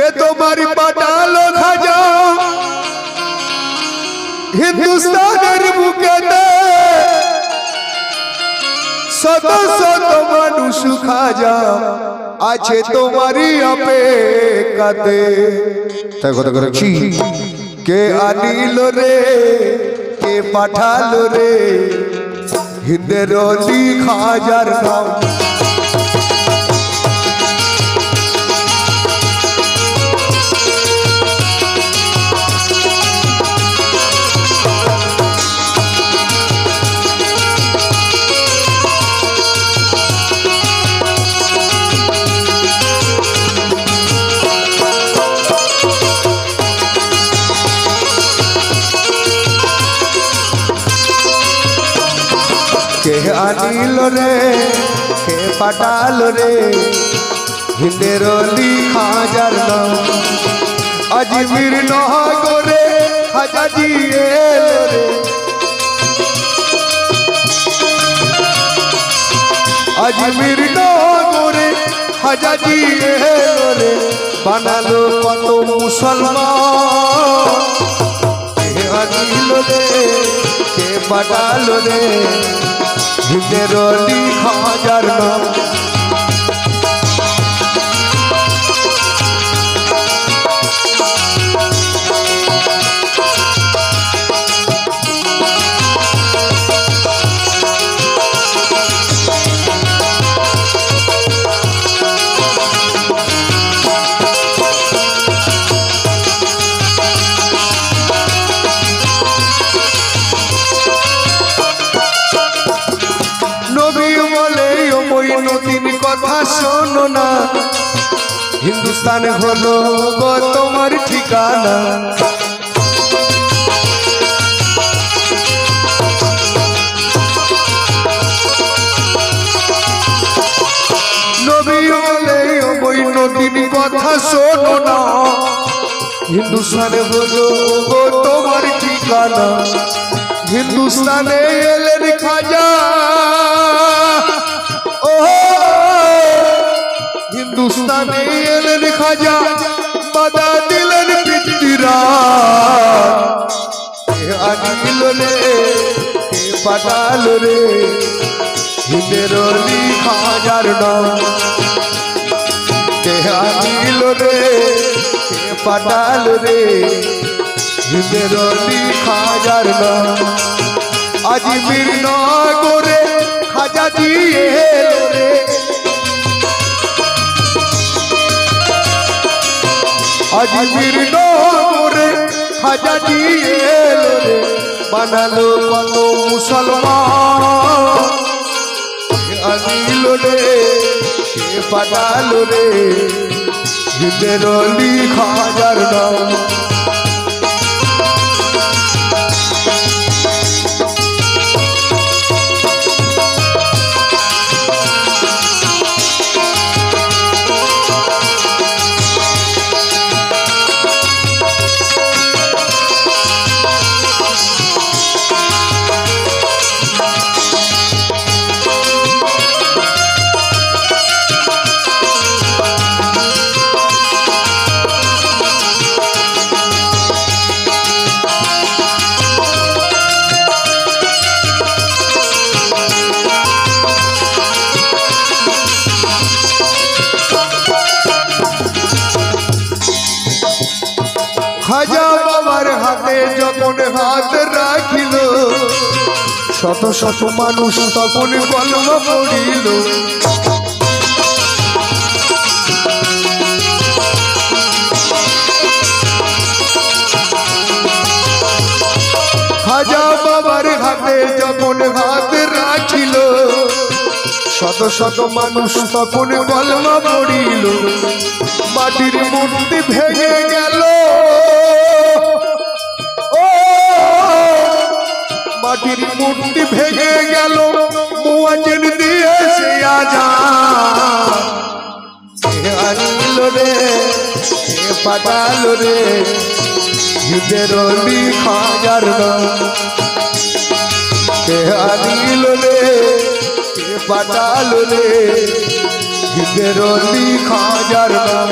কে তোমার পাঠালো খাজা? হিন্দুস্তানের বুকেতে শত শত মানুষ খাজা আছে তোমারই অপেক্ষাতে। তাই কথা করেছি কে? আনিল রে? কে পাঠালো রে? হিন্দের খাজার নাম কে আনিল রে? কে পাঠালো রে? হিন্দের খাজার নাম। আজমির নহগরে হাজাজি এলো রে। আজমির নগরে হাজাজি এলো রে। বানালো কত মুসলমান। কে আনিল রে, কে পাঠালো রে? হিন্দের হাজার নাম। নদীর কথা শোনো না। হিন্দুস্তান হলো তোমার ঠিকানা। কথা শোনো না। হিন্দুস্তান হলো তোমার ঠিকানা। হিন্দুস্তানে এলেন খাজা। হিন্দুস্তানে এলেন খাজা বাদা দিলেন পিতিরা আনিল রে কে পাঠাল রে হিন্দের খাজার নাম কে আনিল রে কে পাঠাল রে হিন্দের খাজার নাম আজমির নগরে খাজা দিয়ে দিয়ে এলো রে, বানালো কত মুসলমান। আনিল রে কে পাঠালো রে হিন্দের লিখা খাজার নাম। শত শত মানুষ তখন কলম পড়িল যখন হাত রাখিল, শত শত মানুষ তখন কলমা পড়িল মাটির মূর্তি ভেঙে গেল মাটির মূর্তি ভেঙে গেল মুয়াজিন দিয়ে সে আনিল রে, কে পাঠালো রে হিদের খাজার কে আনিল রে, কে পাঠালো রে হিদের খাজার নাম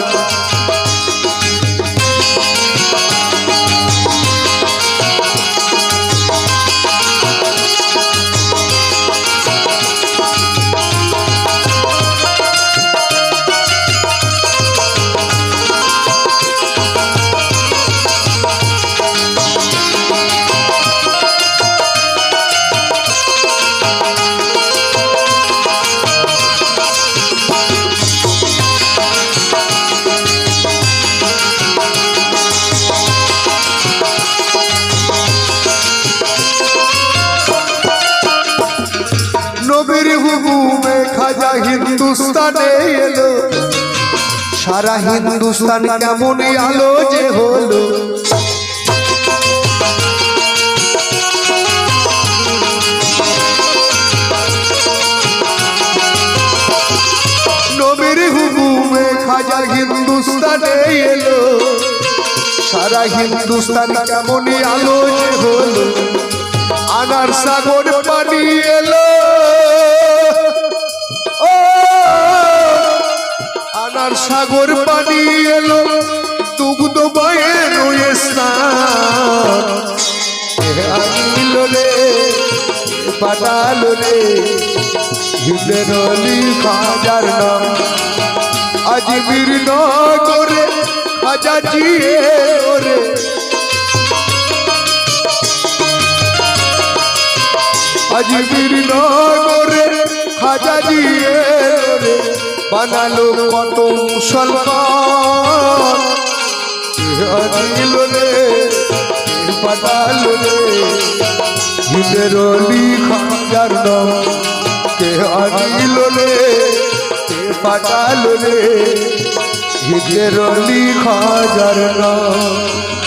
হুকুমে খাজা হিন্দুস্তানে এলো। সারা হিন্দুস্তান কেমন আলো যে হলো। নবীর হুকুমে খাজা হিন্দুস্তানে এলো। সারা হিন্দুস্তান কেমন আলো যে হলো। আনার সাগর পানি এলো। সাগর পানি এলো, দুগ্ধ বয়ের স্নান। আনিল রে পাটালো রে হিন্দের খাজার নাম। আজমির খাজা জিয়ে বানালো কত মুসলমান আনিল রে পাঠালো রে হিন্দের অলি খাজার নাম কে আনিল রে কে রে হিন্দের অলি খাজার নাম